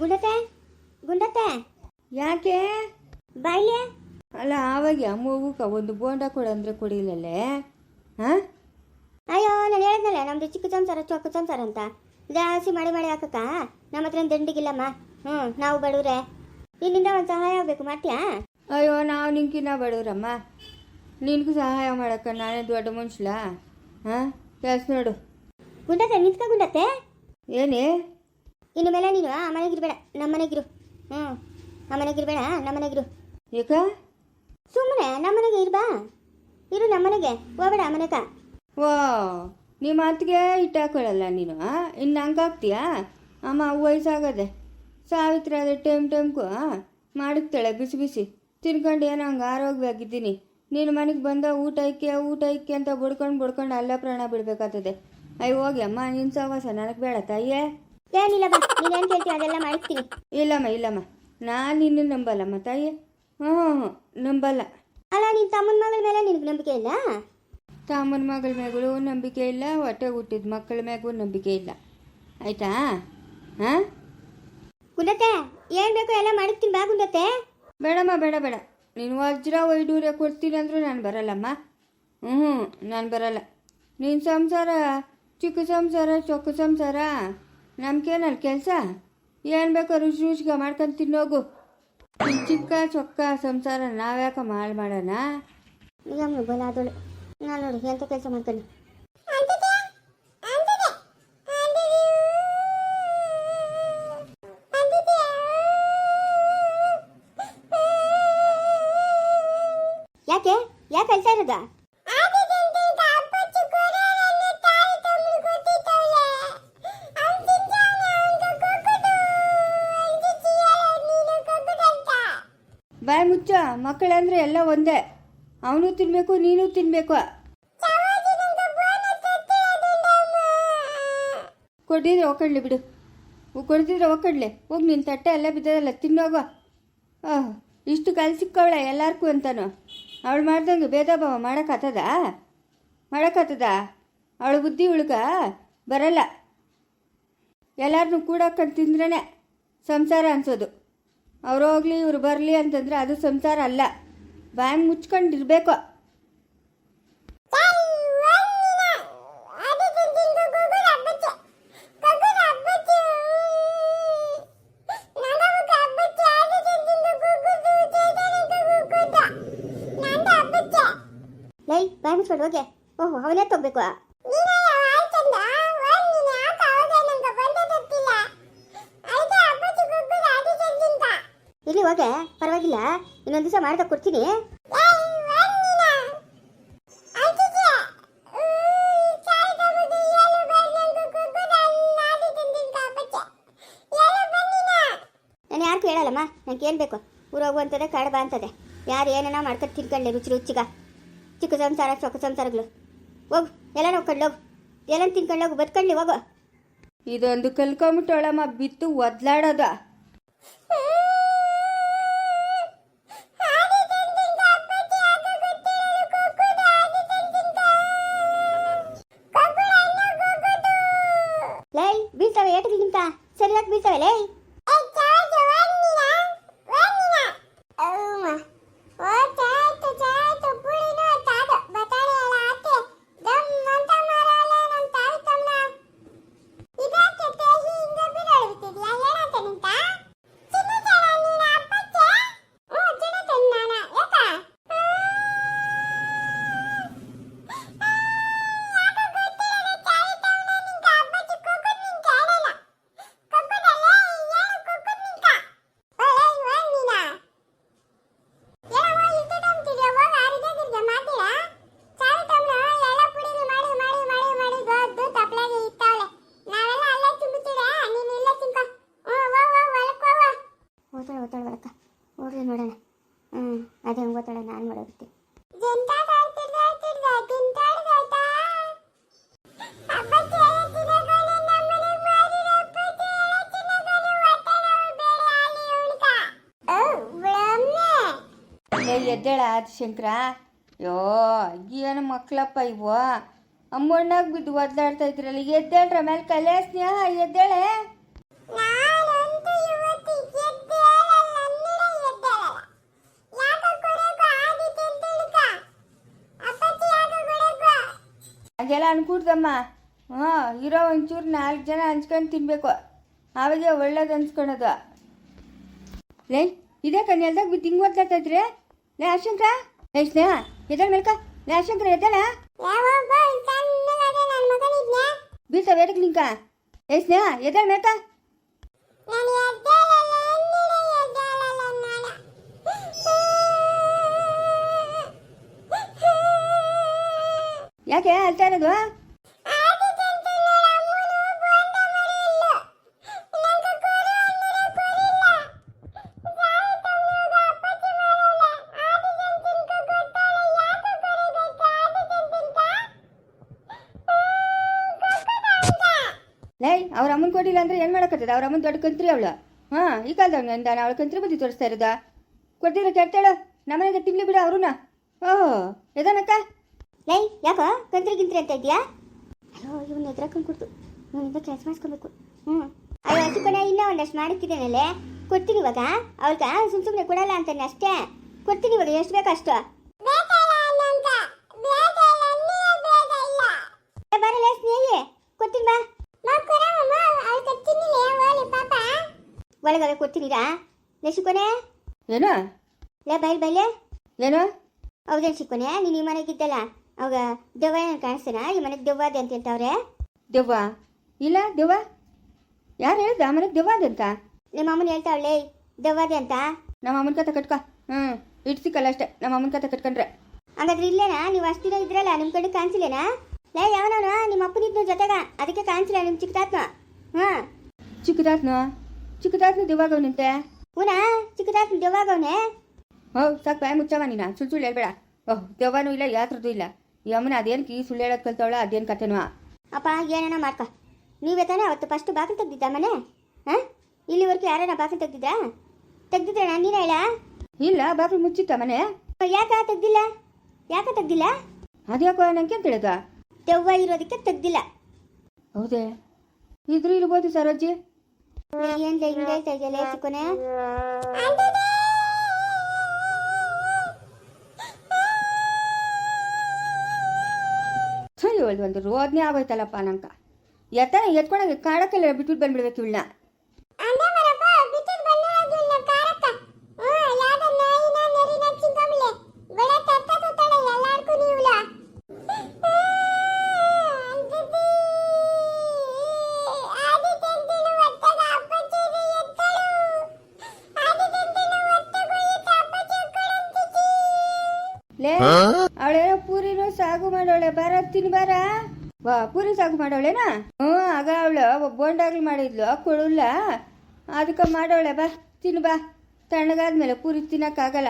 ಗುಂಡತ್ತೆ ಗುಂಡತೆ? ಯಾಕೆ? ಬಾಯ್ಲೆ? ಅಲ್ಲ ಆವಾಗ ಅಮ್ಮಗೂಕ ಒಂದು ಬೋಂಡ ಕೊಡಂದ್ರೆ ಕೊಡಿಲ್ಲಲ್ಲೇ ಹಾಂ? ಅಯ್ಯೋ ನಾನು ಹೇಳಿದ್ನಲ್ಲ ನಮ್ದು ಚಿಕ್ಕ ಸಂಸಾರ ಚೊಕ್ಕ ಸಂಸಾರ ಅಂತ. ಜಾಸ್ತಿ ಮಾಡಿ ಮಾಡಿ ಹಾಕಕ್ಕ. ನಮ್ಮ ಹತ್ರ ದಂಡಿಗಿಲ್ಲಮ್ಮ. ಹ್ಞೂ ನಾವು ಬಡವ್ರೆ. ನಿನ್ನಿಂದ ಒಂದು ಸಹಾಯ ಆಗಬೇಕು ಮಾಡ್ತೀಯಾ? ಅಯ್ಯೋ ನಾವು ನಿಂಕಿನ್ನ ಬಡವ್ರಮ್ಮ. ನಿನ್ಗೂ ಸಹಾಯ ಮಾಡಕ್ಕ ನಾನೇ ದೊಡ್ಡ ಮನುಷ್ಯಲ? ಹಾಂ? ಕೆಲಸ ನೋಡು. ಗುಂಡತ್ತೆ ನಿಂತ್ಕ ಗುಂಡತ್ತೆ ಏನೇ? ಇನ್ನು ಮೇಲೆ ನೀನು ಆ ಮನೆಗಿರ್ಬೇಡ ನಮ್ಮ ಮನೆಗಿರು ಹ್ಞೂ ಆ ಮನೆಗಿರ್ಬೇಡ ನಮ್ಮ ಮನೆಗಿರು ಏಕ ಸುಮ್ಮನೆ ನಮ್ಮ ಮನೆಗೆ ಇರ್ಬಾ ಇರು ನಮ್ಮ ಮನೆಗೆ ಹೋಗ್ಬೇಡ ಆ ಮನೆಗ ಓ ನಿಮ್ಮ ಮಾತಿಗೆ ಇಟ್ಟಾಕೊಳ್ಳಲ್ಲ ನೀನು ಇನ್ನು ಹಂಗಾಗ್ತೀಯಾ ಅಮ್ಮ ವಯಸ್ಸಾಗದೆ. ಸಾವಿತ್ರಿ ಅದೇ ಟೈಮ್ ಟೈಮ್ಗೂ ಮಾಡಿಕ್ತಾಳೆ ಬಿಸಿ ಬಿಸಿ. ತಿನ್ಕೊಂಡು ಏನೋ ಹಂಗೆ ಆರೋಗ್ಯವಾಗಿದ್ದೀನಿ. ನೀನು ಮನೆಗೆ ಬಂದ ಊಟ ಇಕ್ಕೆ ಊಟ ಇಕ್ಕೆ ಅಂತ ಬಡ್ಕೊಂಡು ಬಡ್ಕೊಂಡು ಅಲ್ಲೇ ಪ್ರಾಣ ಬಿಡಬೇಕಾಗ್ತದೆ. ಅಯ್ಯ ಹೋಗಿ ಅಮ್ಮ ನಿನ್ನ ಸಹವಾಸ ನನಗೆ ಬೇಡ ತಾಯಿಯೇ. ಏನಿಲ್ಲ ಬಾ ನೀನೇನು ಕೇಳ್ತೀವಿ ಅದೆಲ್ಲ ಮಾಡಿಸ್ತೀನಿ. ಇಲ್ಲಮ್ಮ ಇಲ್ಲಮ್ಮ. ನಾನು ನಿನ್ನ ನಂಬಲ್ಲಮ್ಮ ತಾಯಿ ಹ್ಞೂ ಹ್ಞೂ ನಂಬಲ್ಲ. ಅಲ್ಲ ನಿನ್ನ ತಮ್ಮನ ಮಗಳ ಮೇಲೆ ನಿನಗೆ ನಂಬಿಕೆ ಇಲ್ಲ? ತಮ್ಮನ ಮಗಳ ಮ್ಯಾಗೂ ನಂಬಿಕೆ ಇಲ್ಲ ಹೊಟ್ಟೆ ಹುಟ್ಟಿದ ಮಕ್ಕಳ ಮ್ಯಾಗೂ ನಂಬಿಕೆ ಇಲ್ಲ. ಆಯ್ತಾ? ಹಾಂ? ಗುಂಡತ್ತೆ ಏನು ಬೇಕೋ ಎಲ್ಲ ಮಾಡಿಸ್ತೀನಿ ಬಾ ಗುಂಡತ್ತೆ. ಬೇಡಮ್ಮ ಬೇಡ ಬೇಡ. ನೀನು ವಜ್ರ ವೈಡೂರ್ಯ ಕೊಡ್ತೀನಿ ಅಂದರೂ ನಾನು ಬರಲ್ಲಮ್ಮ. ಹ್ಞೂ ನಾನು ಬರಲ್ಲ. ನಿನ್ನ ಸಂಸಾರ ಚಿಕ್ಕ ಸಂಸಾರ ಚೊಕ್ಕ ಸಂಸಾರ. ನಮ್ಗೇನಲ್ಲ ಕೆಲಸ? ಏನು ಬೇಕೋ ರುಚಿ ರುಚಿಗೆ ಮಾಡ್ಕೊಂಡು ತಿನ್ನೋಗು. ಚಿಕ್ಕ ಚೊಕ್ಕ ಸಂಸಾರ ನಾವ್ಯಾಕ ಹಾಳು ಮಾಡೋಣ? ಈಗ ಬಲ ಆದಳು. ನಾನು ನೋಡಿ, ಎಂತ ಕೆಲಸ ಮಾಡ್ಕೊಂಡು ಯಾಕೆ? ಯಾಕೆ ಕೆಲಸ ಇರೋದ? ಬಾಯ್ ಮುಚ್ಚ, ಮಕ್ಕಳಂದ್ರೆ ಎಲ್ಲ ಒಂದೇ. ಅವನು ತಿನ್ಬೇಕು, ನೀನು ತಿನ್ಬೇಕು. ಕೊಟ್ಟಿದ್ರೆ ಒಕ್ಕಡ್ಲಿ ಬಿಡು. ಕೊಡ್ತಿದ್ರೆ ಒಕ್ಕಡ್ಲಿ. ಹೋಗಿ ನಿನ್ನ ತಟ್ಟೆ ಎಲ್ಲ ಬಿದ್ದದಲ್ಲ, ತಿನ್ನೋಗೋ. ಓಹ್ ಇಷ್ಟು ಕಲ್ಸಿಕ್ಕವಳೆ ಎಲ್ಲಾರ್ಗೂ ಅಂತಾನು. ಅವಳು ಮಾಡ್ದಂಗೆ ಭೇದ ಭಾವ ಮಾಡೋಕ್ಕಾತದ? ಮಾಡೋಕ್ಕಾತದ? ಅವಳು ಬುದ್ಧಿ ಉಳ್ಕ ಬರಲ್ಲ. ಎಲ್ಲಾರನ್ನೂ ಕೂಡಾಕೊಂಡು ತಿಂದ್ರೇ ಸಂಸಾರ ಅನ್ಸೋದು. ಅವ್ರು ಹೋಗ್ಲಿ ಇವ್ರು ಬರಲಿ ಅಂತಂದ್ರೆ ಅದು ಸಂಸಾರ ಅಲ್ಲ. ಬ್ಯಾಂಕ್ ಮುಚ್ಕೊಂಡಿರ್ಬೇಕು. ಲೈ ಓಹೋ ಅವನೇ ತಗೋಬೇಕು. ಹೋಗೆ ಪರವಾಗಿಲ್ಲ. ಇನ್ನೊಂದು ದಿವಸ ಮಾಡ್ದ ಕೊಡ್ತೀನಿ ನಾನು ಯಾರು ಕೇಳಲ್ಲಮ್ಮ ನಂಗೆ ಏನು ಬೇಕು? ಊರೋಗು ಕಾಡು ಬಾ ಅಂತದೆ. ಯಾರು ಏನೇನೋ ಮಾಡ್ಕೊಂಡು ತಿನ್ಕೊಂಡೆ ರುಚಿ ರುಚಿಗ. ಚಿಕ್ಕ ಸಂಸಾರ ಚೊಕ್ಕ ಸಂಸಾರಗಳು. ಹೋಗು. ಎಲ್ಲ ನೋಡ್ಕೊಂಡು ಹೋಗು. ಎಲ್ಲ ತಿನ್ಕೊಂಡು ಹೋಗು. ಬದ್ಕೊಂಡ್ಲಿ ಹೋಗು. ಇದೊಂದು ಕಲ್ಕೊಂಬಿಟ್ಟೋಳಮ್ಮ. ಬಿತ್ತು ಒದ್ಲಾಡೋದ. ಹ್ಞೂ ಅದೇ ಹಂಗೆ ಓತಾಳೆ ನಾನು ಮಾಡೋದಕ್ಕೆ ಎದ್ದೇಳ ಅದು ಆದಿಶಂಕರ ಯೋ ಏನು ಮಕ್ಕಳಪ್ಪ ಇವು ಅಮ್ಮಣ್ಣಾಗ ಬಿದ್ದು ಒದ್ದಾಡ್ತಾ ಇದ್ರಲ್ಲ ಎದ್ದೇಳ್ರ ಮೇಲೆ ಕಲೆ ಸ್ನೇಹ ಎದ್ದೇಳೆ? ಇವತ್ತು ಅನ್ಕೂಡ್ದಮ್ಮ. ಹಾಂ, ಇರೋ ಒಂಚೂರು ನಾಲ್ಕು ಜನ ಹಂಚ್ಕೊಂಡು ತಿನ್ನಬೇಕು ಆವಾಗ ಒಳ್ಳೇದು ಅನ್ಸ್ಕೊಳೋದು. ಲೈ, ಇದೇ ಕನ್ಯಲ್ದಾಗ ಬಿದ್ದು ಹಿಂಗೆ ಓದ್ಲಾಗ್ತಾ ಇದ್ರಿ ಲೇ ಅಶಂಕ್ರ ಲೈ, ಸ್ನೇಹ, ಎದ್ದಾಳ ಮೇಲ್ಕ? ಲೇ ಅಶಂಕ್ರ ಎದ್ದಾಳ? ಬೀಸ ವೇಡಕ್ ಲಿಂಕ? ಏ ಸ್ನೇಹ, ಎದ್ದಾಳ ಮೇಲ್ಕ? ಯಾಕೆ ಅಳ್ತಾ ಇರೋದು? ಲೈ, ಅವ್ರ ಅಮ್ಮನ ಕೊಟ್ಟಿಲ್ಲ ಅಂದ್ರೆ ಏನು ಮಾಡಕತ್ತದ? ಅವ್ರ ಅಮ್ಮನ ದೊಡ್ಡ ಕಂತ್ರಿ ಅವಳು. ಹಾ, ಈ ಕಾಲದಾಗ ನಂದ ಅವಳು ಕಂತ್ರಿ ಬುದ್ಧಿ ತೋರಿಸ್ತಾ ಇರೋದ? ಕೊಟ್ಟಿರೋ ಕೆಡ್ತಾಳ ನಮ್ಮನೆಗೆ ತಿನ್ಲಿ ಬಿಡು ಅವ್ರನ್ನ. ಓಹ್ ಎದನಕ್ಕ ಲೈ ಯಾಕೋ ಕಂತ್ರಿ ಗಿಂತ್ರಿ ಅಂತ ಇದೆಯಾ ಅಯ್ಯೋ ಇವನ್ನ ಎದ್ರಕೊಂಡು ಕೊಡ್ತು ಇವನಿಂದ ಕೆಲಸ ಮಾಡಿಸ್ಕೊಬೇಕು. ಹ್ಞೂ ಅಯ್ಯೋ ಚಿಕ್ಕನೆ ಇನ್ನೂ ಒಂದಷ್ಟು ಮಾಡಿಕ್ಕಿದ್ದೇನಲ್ಲೇ ಕೊಡ್ತೀನಿ ಇವಾಗ. ಅವ್ರಿಗೆ ಸುಮ್ ಸುಮ್ಮನೆ ಕೊಡಲ್ಲ ಅಂತಾನೆ ಅಷ್ಟೇ. ಕೊಡ್ತೀನಿ ಇವಾಗ ಎಷ್ಟು ಬೇಕು ಅಷ್ಟು. ಬರಲ್ಲ ಸ್ನೇಹಿ ಕೊಡ್ತೀನಿ ಬಾ. ಒಳಗಡೆ ಕೊಡ್ತೀನಿರಾ? ಏನು? ಲೇ ಬೈಲ್ ಬೈಲೆ ಏನು? ಹೌದೇನು ಸಿಕ್ಕೊನೆ ನೀನು ಈ ಮನೆಗಿದ್ದಲ್ಲ. ಅವಾಗ ದೆವ್ವ ಏನು ಕಾಣಿಸ್ತಾನ? ಈ ಮನೆಗೆ ದೆವ್ವ ಅದೆ ಅಂತ ಹೇಳ್ತಾವ್ರೆ. ದೆವ್ವ? ಇಲ್ಲ ದೆವ್ವ? ಯಾರು ಹೇಳ್ದ ಮನೆಗೆ ದೆವ್ವ ಅಂತ? ನಿಮ್ಮ ಅಮ್ಮನ ಹೇಳ್ತಾವಳೆ ದೆವ್ವದೆ ಅಂತ. ನಮ್ಮ ಅಮ್ಮನ ಕತೆ ಕಟ್ಕೊ. ಹ್ಞೂ ಇಟ್ಟು ಸಿಕ್ಕಲ್ಲ ಅಷ್ಟೇ. ನಮ್ಮ ಅಮ್ಮನ ಕತೆ ಕಟ್ಕೊಂಡ್ರೆ. ಹಂಗಾದ್ರೆ ಇಲ್ಲೇನಾ? ನೀವು ಅಷ್ಟು ದಿನ ಇದ್ರಲ್ಲ ನಿಮ್ಮ ಕಡೆ ಕಾಣಿಸಿಲ್ಲೇನಾ? ಲೇ ಯಾವನವನ? ನಿಮ್ಮ ಅಪ್ಪನಿದ್ನು ಜೊತೆಗ. ಅದಕ್ಕೆ ಕಾಣಿಸಿಲ್ಲ ನಿಮ್ಮ ಚಿಕ್ಕದಾತ್ನ ಹಾಂ ಚಿಕ್ಕದಾತ್ನು ಚಿಕ್ಕದಾತ್ನು ದೆವ್ವಾಗವನಂತೆ ಹೂನಾ? ಚಿಕ್ಕದಾತ್ನ ದೆವ್ವಾಗವನೆ ಹೋ ಸಾಕು ಬಾಯ್ ಮುಚ್ಚವ ನೀನು. ಸುಳ್ಳು ಸುಳ್ಳು ಹೇಳ್ಬೇಡ. ಓಹ್ ದೆವ್ವನೂ ಇಲ್ಲ ಯಾತ್ರದ್ದು ಇಲ್ಲ. ಈ ಅದೇನು ಕೀ ಈ ಸುಳ್ಳು ಹೇಳೋದು ಕಲ್ತವಳ ಅದೇನು ಕತೆನೋ ಅಪ್ಪ ಏನೇನ ಮಾಡ್ಕ. ನೀವೇ ತಾನೇ ಅವತ್ತು ಫಸ್ಟ್ ಬಾಗಿಲು ತೆಗ್ದಿದ್ದ ಮನೆ? ಹಾಂ? ಇಲ್ಲಿವರೆಗೂ ಯಾರೇನ ಬಾಗಿಲು ತೆಗ್ದಿದ್ರಾ? ತೆಗ್ದಿದ್ರೆ ನೀನು ಹೇಳ. ಇಲ್ಲ ಬಾಗಿಲು ಮುಚ್ಚಿತ್ತ ಮನೆ. ಯಾಕ ತೆಗ್ದಿಲ್ಲ? ಯಾಕ ತೆಗ್ದಿಲ್ಲ? ಅದ್ಯಾಕೋ ನಂಗೆ ಅಂತ ಹೇಳಿದ ದೆವ್ವ ಇರೋದಕ್ಕೆ ತೆಗ್ದಿಲ್ಲ. ಹೌದೇ? ಇದ್ರೂ ಇರ್ಬೋದು ಸರೋಜಿ ಏನ್ ಹಿಂಗೆ ಹೇಳ್ತಾ ಇದೆಯಲ್ಲ ಒಳ್ಳೆ ಒಂದು ರೋದನೆ ಆಗೋಯ್ತಲ್ಲಪ್ಪ ನಂಕ ಎತ್ತಾನೆ ಎತ್ಕೊಂಡಾಗ ಕಾಡಕ್ಕೆಲ್ಲ ಬಿಟ್ಬಿಟ್ಟು ಬಂದ್ಬಿಡ್ಬೇಕು ಇವಳನ್ನ. ಲೇ ಸಾಗು ಮಾಡೋಳೆ, ಬರ, ತಿನ್ ಬಾರ? ವಾ, ಪೂರಿ ಸಾಗು ಮಾಡೋಳೆನಾ? ಹ್ಞೂ, ಆಗ ಅವಳು ಬೋಂಡಾಗ್ಲಿ ಮಾಡಿದ್ಲು ಕೊಡುಲ್ಲ ಅದಕ್ಕೆ ಮಾಡೋಳೆ, ಬಾ, ತಿನ್ ಬಾ. ತಣ್ಣಗಾದ್ಮೇಲೆ ಪೂರಿ ತಿನ್ನಕ್ಕಾಗಲ್ಲ.